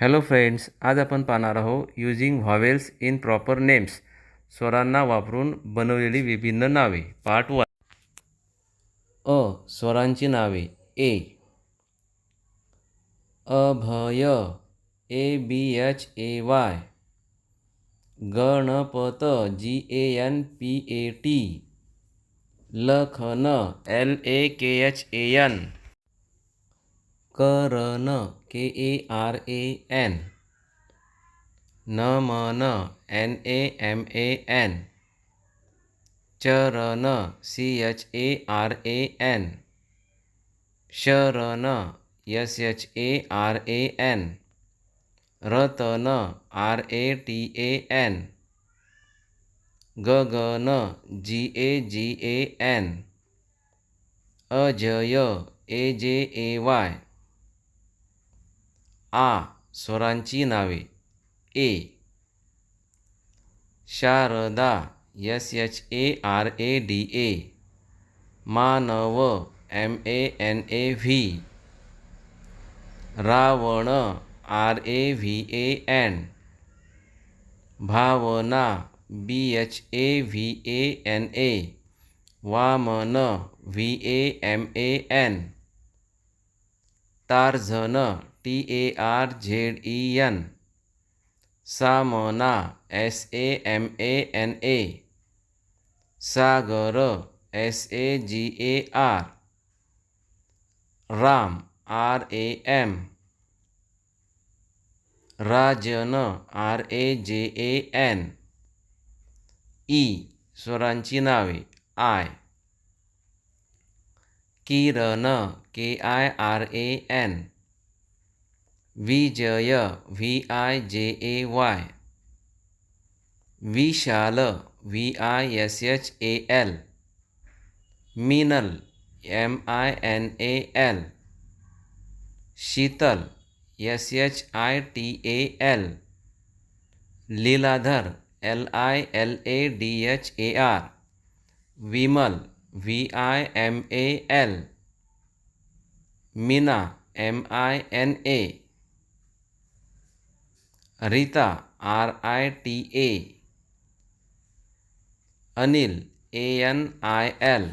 Hello friends आज आपण पाहणार आहोत using vowels in proper names स्वरांना वापरून बनवलेली विभिन्न नावे. पार्ट वन अ स्वरांची नावे. A Abhay. A B H A Y Ganpat. G A N P A T Lakhan. L A K H A N Karan. K A R A N. Naman N A M A N. Charan C H A R A N. Sharan S H A R A N. Ratan R A T A N. Gagan G A G A N. Ajay A J A Y. आ. स्वरांची नावे. A. Sharada. S. H. A. R. A. D. A. Manav. M. A. N. A. V. Ravan. R. A. V. A. N. Bhavana. B. H. A. V. A. N. A. Vaman. V. A. M. A. N. Tarzan T A R Z E N Samana S A M A N A Sagar S A G A R Ram R A M Rajan R A J A N E स्वरांची नावे I Kiran K I R A N Vijay V I J A Y Vishal V I S H A L Minal M I N A L Sheetal S H I T A L Leeladhar L I L A D H A R Vimal V I M A L Meena M I N A Rita R I T A Anil A N I L